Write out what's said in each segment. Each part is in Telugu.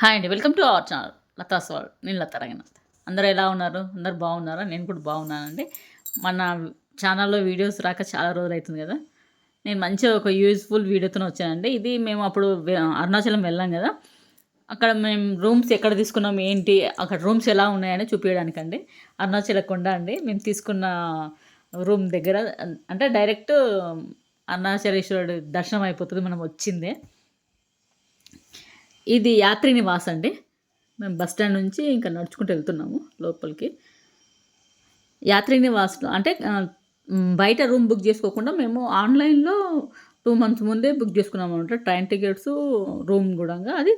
హాయ్ అండి welcome to our channel. Latha's వాళ్ళు నేను లత రంగనాథ్. అందరూ ఎలా ఉన్నారు? అందరు బాగున్నారా? నేను కూడా బాగున్నానండి. మన ఛానల్లో వీడియోస్ రాక చాలా రోజులు అవుతుంది కదా. నేను మంచిగా ఒక యూజ్ఫుల్ వీడియోతో వచ్చానండి. ఇది మేము అప్పుడు అరుణాచలం వెళ్ళాం కదా. అక్కడ మేము రూమ్స్ ఎక్కడ తీసుకున్నాం ఏంటి అక్కడ రూమ్స్ ఎలా ఉన్నాయని చూపించడానికండి అరుణాచల కొండ అండి. మేము తీసుకున్న రూమ్ దగ్గర అంటే డైరెక్ట్ అరుణాచలేశ్వరుడు దర్శనం అయిపోతుంది మనం వచ్చిందే. ఇది యాత్రి నివాస్ అండి. మేము బస్ స్టాండ్ నుంచి ఇంకా నడుచుకుంటూ వెళ్తున్నాము లోపలికి. యాత్రి నివాస్లో అంటే బయట రూమ్ బుక్ చేసుకోకుండా మేము ఆన్లైన్లో టూ మంత్స్ ముందే బుక్ చేసుకున్నాం అనమాట. ట్రైన్ టికెట్స్ రూమ్ కూడా అది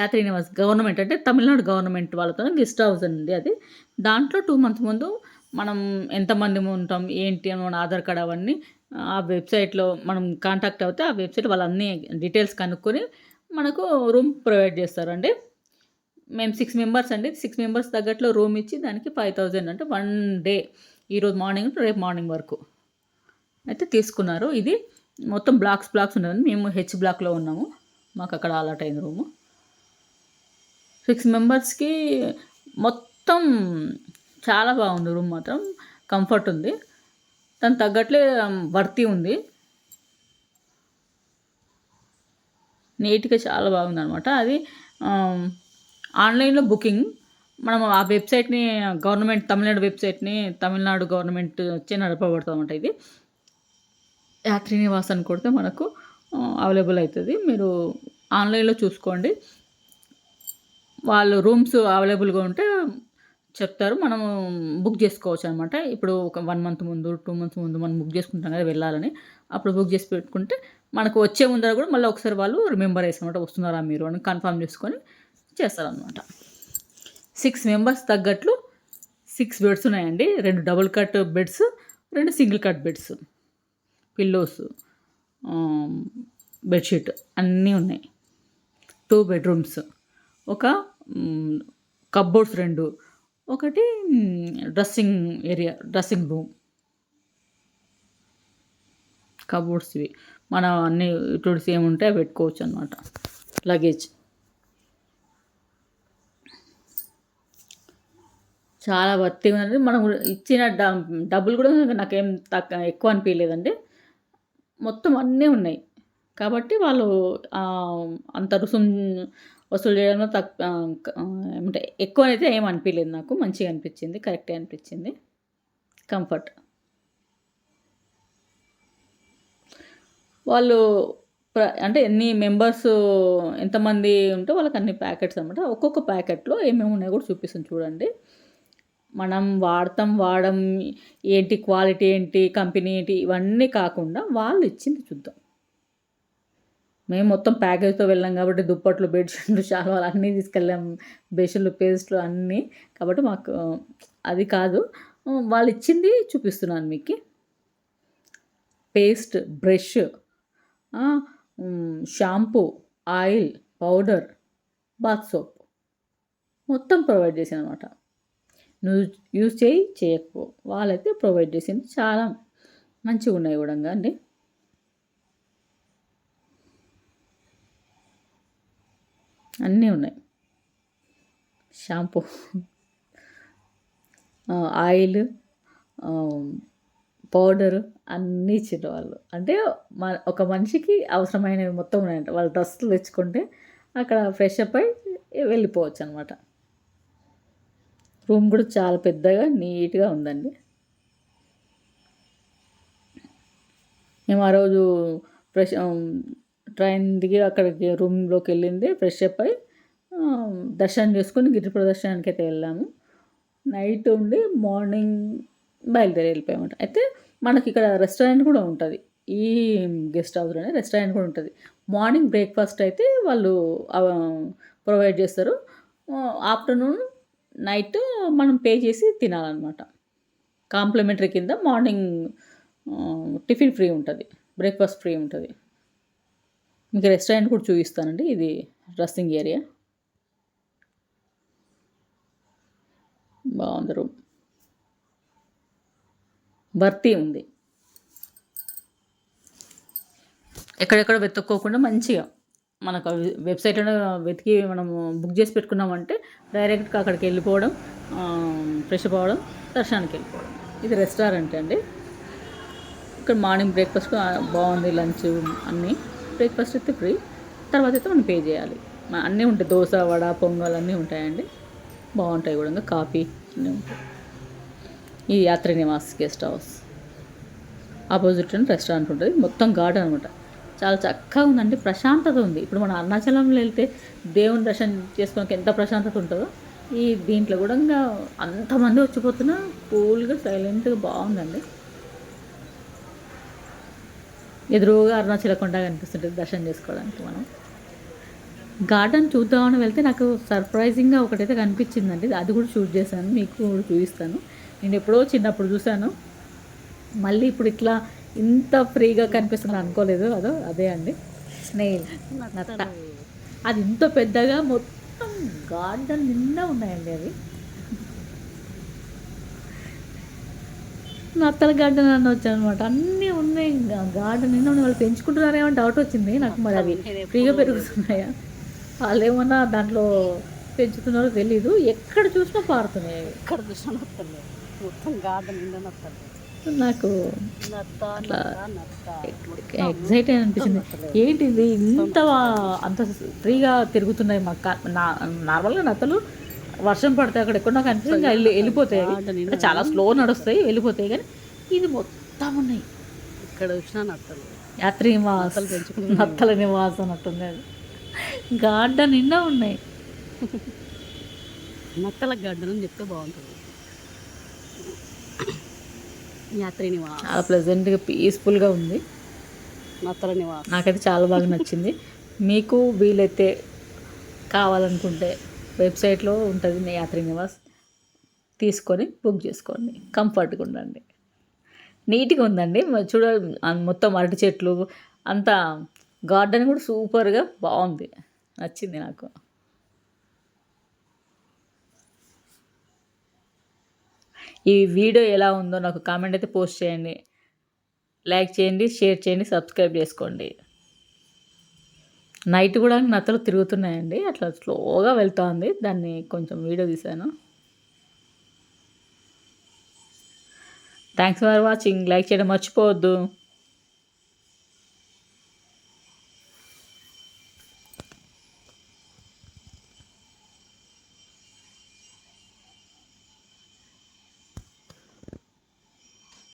యాత్రి నివాస్ గవర్నమెంట్ అంటే తమిళనాడు గవర్నమెంట్ వాళ్ళతో గెస్ట్ హౌస్ అండి అది. దాంట్లో టూ మంత్స్ ముందు మనం ఎంతమంది ఉంటాం ఏంటి అని మన ఆధార్ కార్డ్ అవన్నీ ఆ వెబ్సైట్లో మనం కాంటాక్ట్ అవుతే ఆ వెబ్సైట్ వాళ్ళన్నీ డీటెయిల్స్ కనుక్కొని మనకు రూమ్ ప్రొవైడ్ చేస్తారండి. మేము సిక్స్ మెంబర్స్ అండి. సిక్స్ మెంబర్స్ తగ్గట్లో రూమ్ ఇచ్చి దానికి ఫైవ్ థౌజండ్ అంటే వన్ డే ఈరోజు మార్నింగ్ రేపు మార్నింగ్ వరకు అయితే తీసుకున్నారు. ఇది మొత్తం బ్లాక్స్ బ్లాక్స్ ఉన్నదండి మేము హెచ్ బ్లాక్లో ఉన్నాము. మాకు అక్కడ అలాట్ అయింది రూము. సిక్స్ మెంబర్స్కి మొత్తం చాలా బాగుంది రూమ్ మాత్రం. కంఫర్ట్ ఉంది. దానికి తగ్గట్లే um, వర్తి ఉంది. నీట్గా చాలా బాగుంది అనమాట అది ఆన్లైన్లో బుకింగ్. మనం ఆ వెబ్సైట్ని గవర్నమెంట్ తమిళనాడు వెబ్సైట్ని తమిళనాడు గవర్నమెంట్ వచ్చి నడపబడుతుంది అనమాట ఇది యాత్రినివాస్ అని కొడితే మనకు అవైలబుల్ అవుతుంది మీరు ఆన్లైన్లో చూసుకోండి. వాళ్ళు రూమ్స్ అవైలబుల్గా ఉంటే చెప్తారు. మనం బుక్ చేసుకోవచ్చు అనమాట ఇప్పుడు ఒక వన్ మంత్ ముందు టూ మంత్స్ ముందు మనం బుక్ చేసుకుంటాం కదా వెళ్ళాలని. అప్పుడు బుక్ చేసి పెట్టుకుంటే మనకు వచ్చే ముందర కూడా మళ్ళీ ఒకసారి వాళ్ళు రిమెంబర్ అనమాట వస్తున్నారా మీరు అని కన్ఫర్మ్ చేసుకొని చేస్తారనమాట. సిక్స్ మెంబర్స్ తగ్గట్లు సిక్స్ బెడ్స్ ఉన్నాయండి. రెండు డబుల్ కట్ బెడ్స్ రెండు single cut beds pillows bedsheet అన్నీ ఉన్నాయి. Two bedrooms. ఒక కబ్బోర్డ్స్ రెండు ఒకటి dressing area dressing room. Cupboards ఇవి. మనం అన్ని ఇటువంటి ఏముంటే అవి పెట్టుకోవచ్చు అనమాట లగేజ్. చాలా వర్తిగా ఉంది మనం ఇచ్చిన డ- డబ్బులు కూడా నాకేం తక్కువ ఎక్కువ అనిపించలేదండి మొత్తం అన్నీ ఉన్నాయి. కాబట్టి వాళ్ళు అంత రుసుం వసూలు చేయడంలో తక్కువ ఏమంటే ఎక్కువ అయితే ఏం అనిపించలేదు నాకు. మంచిగా అనిపించింది కరెక్టే అనిపించింది. కంఫర్ట్. వాళ్ళు ప్ర- అంటే ఎన్ని మెంబర్స్ ఎంతమంది ఉంటే వాళ్ళకి అన్ని ప్యాకెట్స్ అనమాట ఒక్కొక్క ప్యాకెట్లో ఏమేమి ఉన్నాయో కూడా చూపిస్తాను చూడండి. మనం వాడతాం వాడడం ఏంటి క్వాలిటీ ఏంటి కంపెనీ ఏంటి ఇవన్నీ కాకుండా వాళ్ళు ఇచ్చింది చూద్దాం. మేము మొత్తం ప్యాకేజ్తో వెళ్ళాం కాబట్టి దుప్పట్లు బెడ్షీట్లు శాలువాలు అన్నీ తీసుకెళ్ళాం. బెషన్లు పేస్ట్లు అన్నీ. కాబట్టి మాకు అది కాదు. వాళ్ళు ఇచ్చింది చూపిస్తున్నాను మీకు. Paste brush shampoo oil powder bath soap. మొత్తం ప్రొవైడ్ చేసింది అనమాట నువ్వు యూజ్ చేయి చేయకపో. వాళ్ళైతే ప్రొవైడ్ చేసింది. చాలా మంచిగా ఉన్నాయి కూడా అండి. అన్నీ ఉన్నాయి. షాంపూ ఆయిల్ పౌడర్ అన్నీ ఇచ్చిన వాళ్ళు అంటే మన ఒక మనిషికి అవసరమైనవి మొత్తం ఉన్నాయంట. వాళ్ళు డ్రెస్సులు తెచ్చుకుంటే అక్కడ ఫ్రెష్ అప్ అయి వెళ్ళిపోవచ్చు అనమాట రూమ్ కూడా చాలా పెద్దగా నీట్గా ఉందండి. మేము ఆ రోజు ఫ్రెష్ ట్రైన్ దిగి అక్కడికి రూమ్లోకి వెళ్ళింది ఫ్రెష్ అప్ అయి దర్శనం చేసుకొని గిరి ప్రదర్శనానికి అయితే వెళ్ళాము. నైట్ ఉండి మార్నింగ్ బయలుదేరి వెళ్ళిపోయామట అయితే మనకి ఇక్కడ రెస్టారెంట్ కూడా ఉంటుంది. ఈ గెస్ట్ హౌస్లోనే రెస్టారెంట్ కూడా ఉంటుంది. మార్నింగ్ బ్రేక్ఫాస్ట్ అయితే వాళ్ళు ప్రొవైడ్ చేస్తారు. ఆఫ్టర్నూన్ నైట్ మనం పే చేసి తినాలన్నమాట. కాంప్లిమెంటరీ కింద మార్నింగ్ టిఫిన్ ఫ్రీ ఉంటుంది. బ్రేక్ఫాస్ట్ ఫ్రీ ఉంటుంది. మీకు రెస్టారెంట్ కూడా చూపిస్తానండి. ఇది డ్రెస్సింగ్ ఏరియా. బాగుంది రూమ్. భర్తీ ఉంది. ఎక్కడెక్కడ వెతుక్కోకుండా మంచిగా మనకు వెబ్సైట్లో వెతికి మనము బుక్ చేసి పెట్టుకున్నామంటే డైరెక్ట్గా అక్కడికి వెళ్ళిపోవడం ఫ్రెష్ అవ్వడం దర్శనానికి వెళ్ళిపోవడం. ఇది రెస్టారెంట్ అండి. ఇక్కడ మార్నింగ్ బ్రేక్ఫాస్ట్ బాగుంది లంచ్ అన్నీ. బ్రేక్ఫాస్ట్ అయితే ఫ్రీ. తర్వాత అయితే మనం పే చేయాలి. అన్నీ ఉంటాయి. దోశ వడ పొంగల్ అన్నీ ఉంటాయండి. బాగుంటాయి కూడా. ఇంకా కాఫీ అన్నీ ఉంటాయి. ఈ Yatri Nivas guest house. Opposite restaurant ఉంటుంది. మొత్తం గార్డెన్ అనమాట చాలా చక్కగా ఉందండి. ప్రశాంతత ఉంది. ఇప్పుడు మనం అరుణాచలంలో వెళ్తే దేవుని దర్శనం చేసుకోవడానికి ఎంత ప్రశాంతత ఉంటుందో ఈ దీంట్లో కూడా ఇంకా అంతమంది వచ్చిపోతున్నా కూల్గా సైలెంట్గా బాగుందండి. ఎదురుగా అరుణాచల కొండ కనిపిస్తుంటుంది దర్శనం చేసుకోవడానికి మనం. గార్డెన్ చూద్దామని వెళ్తే నాకు సర్ప్రైజింగ్గా ఒకటైతే కనిపించిందండి. అది కూడా షూట్ చేశాను మీకు కూడా చూపిస్తాను. నేను ఎప్పుడో చిన్నప్పుడు చూశాను. మళ్ళీ ఇప్పుడు ఇట్లా ఇంత ఫ్రీగా కనిపిస్తుంది అనుకోలేదు. అదో అదే అండి. స్నేహిల్ నత్త. అది ఇంత పెద్దగా మొత్తం గార్డెన్ నిండా ఉన్నాయండి అవి. నత్తల గార్డెన్ అని వచ్చానమాట. అనమాట అన్నీ ఉన్నాయి. గార్డెన్ నిండా ఉన్నాయి వాళ్ళు పెంచుకుంటున్నారేమో డౌట్ వచ్చింది. నాకు మరి అవి ఫ్రీగా పెరుగుతున్నాయా? వాళ్ళు ఏమన్నా దాంట్లో పెంచుతున్నారో తెలీదు. ఎక్కడ చూసినా పారుతున్నాయి అవి. ఇక్కడ చూసిన మొత్తం గార్డెన్ నిండా నాకు అట్లా ఎగ్జైట్ అనిపించింది ఏంటి ఇది ఇంత అంత ఫ్రీగా తిరుగుతున్నాయి నా నార్మల్గా నత్తలు వర్షం పడితే అక్కడ ఎక్కడ నాకు అనిపిస్తుంది. వెళ్ళిపోతాయి చాలా స్లో నడుస్తాయి వెళ్ళిపోతాయి. కానీ ఇది మొత్తం ఉన్నాయి. ఇక్కడ చూసిన నత్తలు. యాత్రి నివాస్ నత్తల నివాస్ అన్నట్టుంది అది. గార్డెన్ నిండా ఉన్నాయి. నత్తల గార్డెన్ అని చెప్తే బాగుంటుంది. యాత్రి నివాస్ చాలా ప్లెజెంట్గా పీస్ఫుల్గా ఉంది. నత్తల నివాస్. నాకైతే చాలా బాగా నచ్చింది. మీకు వీలైతే కావాలనుకుంటే వెబ్సైట్లో ఉంటుంది యాత్రి నివాస్ తీసుకొని బుక్ చేసుకోండి. కంఫర్ట్గా ఉండండి. నీట్గా ఉందండి. మరి చూడ మొత్తం అరటి చెట్లు అంతా గార్డెన్ కూడా సూపర్గా బాగుంది నచ్చింది నాకు. ఈ వీడియో ఎలా ఉందో నాకు కామెంట్ అయితే పోస్ట్ చేయండి. లైక్ చేయండి షేర్ చేయండి సబ్స్క్రైబ్ చేసుకోండి. నైట్ కూడా నత్తలు తిరుగుతున్నాయండి. అట్లా స్లోగా వెళ్తా ఉంది దాన్ని కొంచెం వీడియో తీశాను. థ్యాంక్స్ ఫర్ వాచింగ్ లైక్ చేయడం మర్చిపోవద్దు.